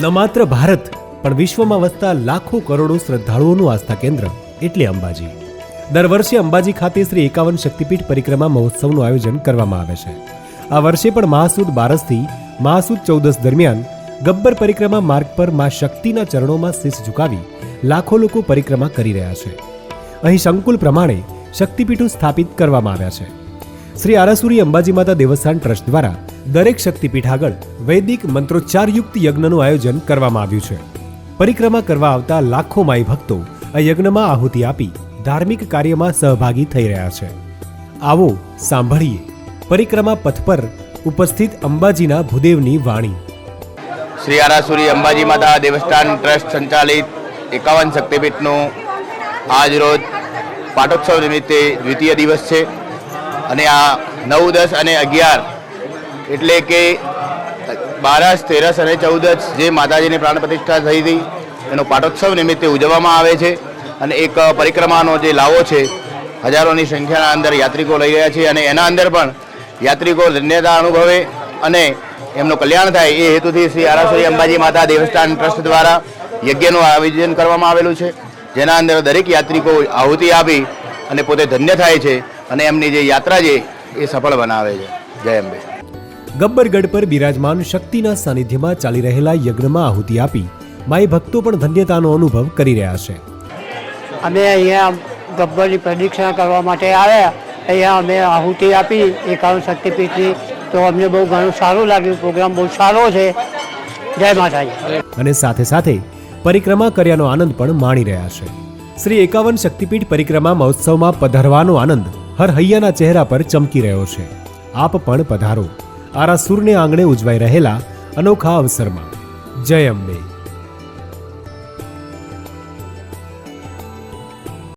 ન માત્ર ભારત, પણ વિશ્વમાં વસતા લાખો કરોડો શ્રદ્ધાળુઓનું આસ્થા કેન્દ્ર, એટલે અંબાજી. દર વર્ષે અંબાજી ખાતે શ્રી એકાવન શક્તિપીઠ પરિક્રમા મહોત્સવનું આયોજન કરવામાં આવે છે. આ વર્ષે પણ મહાસુદ બારસથી મહાસુદ ચૌદસ દરમિયાન ગબ્બર પરિક્રમા માર્ગ પર મા શક્તિના ચરણોમાં શીશ ઝુકાવી લાખો લોકો પરિક્રમા કરી રહ્યા છે. અહીં સંકુલ પ્રમાણે શક્તિપીઠો સ્થાપિત કરવામાં આવ્યા છે. શ્રી આરાસુરી અંબાજી માતા દેવસ્થાન ટ્રસ્ટ દ્વારા દરેક શક્તિપીઠ આગળ વૈદિક મંત્રોચ્ચારયુક્ત યજ્ઞનું આયોજન કરવામાં આવ્યું છે. પરિક્રમા કરવા આવતા લાખો માઈ ભક્તો આ યજ્ઞમાં આહુતિ આપી ધાર્મિક કાર્યમાં સહભાગી થઈ રહ્યા છે. આવો સાંભળીએ. પરિક્રમા પથ પર ઉપસ્થિત અંબાજીના ભૂદેવની વાણી. શ્રી આરાસુરી અંબાજી માતા દેવસ્થાન ટ્રસ્ટ સંચાલિત એકાવન શક્તિપીઠનું આજ રોજ પાટોત્સવ નિમિત્તે દ્વિતીય દિવસ છે. અને આ નવ દસ અને અગિયાર એટલે કે બારસ, તેરસ અને ચૌદસ જે માતાજીની પ્રાણ પ્રતિષ્ઠા થઈ હતી, એનો પાટોત્સવ નિમિત્તે ઉજવવામાં આવે છે. અને એક પરિક્રમાનો જે લાવો છે, હજારોની સંખ્યાના અંદર યાત્રિકો લઈ રહ્યા છે અને એના અંદર પણ યાત્રિકો ધન્યતા અનુભવે અને એમનું કલ્યાણ થાય એ હેતુથી શ્રી આરાસુરી અંબાજી માતા દેવસ્થાન ટ્રસ્ટ દ્વારા યજ્ઞનું આયોજન કરવામાં આવેલું છે. જેના અંદર દરેક યાત્રિકો આહુતિ આપી અને પોતે ધન્ય થાય છે અને એમની જે યાત્રા છે એ સફળ બનાવે છે. જય અંબે. ગબ્બરગઢ પર બિરાજમાન શક્તિના સાનિધ્યમાં ચાલી રહેલા યજ્ઞમાં આહુતિ આપી માઈ ભક્તો પણ ધન્યતાનો અનુભવ કરી રહ્યા છે. અમે અહીંયા ગબ્બરની પ્રદક્ષિણા કરવા માટે આવ્યા. અહીંયા અમે આહુતિ આપી. એકાવન શક્તિપીઠની તો અમને બહુ ઘણું સારું લાગ્યું. પ્રોગ્રામ બહુ સારો છે. જય માતાજી. અને સાથે સાથે પરિક્રમા કર્યાનો આનંદ પણ માણી રહ્યા છે. શ્રી એકાવન શક્તિપીઠ પરિક્રમા મહોત્સવમાં પધારવાનો આનંદ હર હૈયાના ચહેરા પર ચમકી રહ્યો છે. આપ પણ પધારો. આરા સુરને આંગણે ઉજવાઈ રહેલા અનોખા અવસરમાં. જય અંબે.